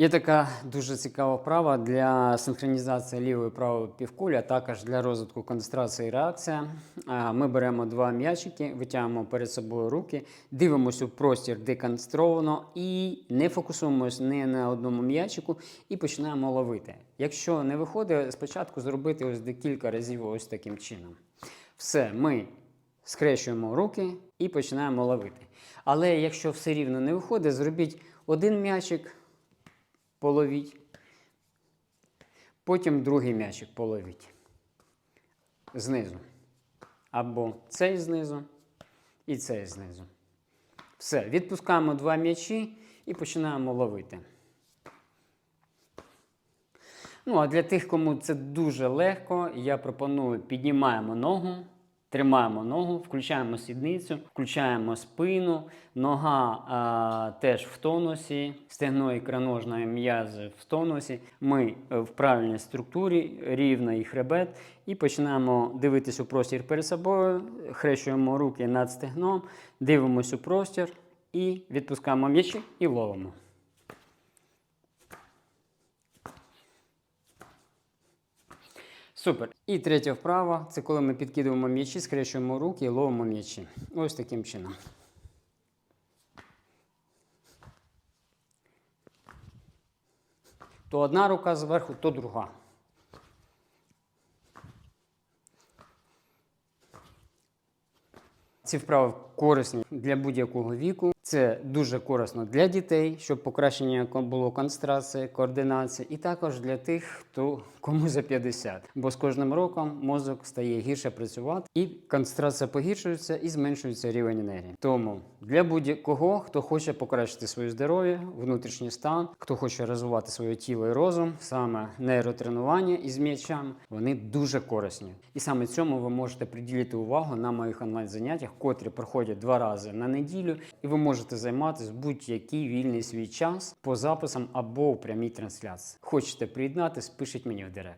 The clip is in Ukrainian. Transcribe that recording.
Є така дуже цікава вправа для синхронізації лівої і правої півкулі, а також для розвитку концентрації і реакція. Ми беремо два м'ячики, витягуємо перед собою руки, дивимося у простір деконстровано і не фокусуємось не на одному м'ячику і починаємо ловити. Якщо не виходить, спочатку зробити ось декілька разів ось таким чином. Все, ми скрещуємо руки і починаємо ловити. Але якщо все рівно не виходить, зробіть один м'ячик, половіть, потім другий м'ячик половіть знизу. Або цей знизу і цей знизу. Все, відпускаємо два м'ячі і починаємо ловити. Ну, а для тих, кому це дуже легко, я пропоную піднімаємо ногу, тримаємо ногу, включаємо сідницю, включаємо спину, нога а, теж в тонусі, стегно ікроножної м'язи в тонусі. Ми е, в правильній структурі, рівно і хребет, і починаємо дивитися у простір перед собою, хрещуємо руки над стегном, дивимося у простір і відпускаємо м'ячі і ловимо. Супер. І третя вправа це коли ми підкидуємо м'ячі, скрещуємо руки і ловимо м'ячі. Ось таким чином. То одна рука зверху, то друга. Ці вправи корисні для будь-якого віку. Це дуже корисно для дітей, щоб покращення було концентрації, координації, і також для тих, хто кому за 50. Бо з кожним роком мозок стає гірше працювати, і концентрація погіршується і зменшується рівень енергії. Тому для будь-кого, хто хоче покращити своє здоров'я, внутрішній стан, хто хоче розвивати своє тіло і розум, саме нейротренування із м'ячами, вони дуже корисні. І саме цьому ви можете приділити увагу на моїх онлайн-заняттях, котрі проходять два рази на неділю, і ви можете займатися будь-який вільний свій час по записам або у прямій трансляції. Хочете приєднатись, пишіть мені в директ.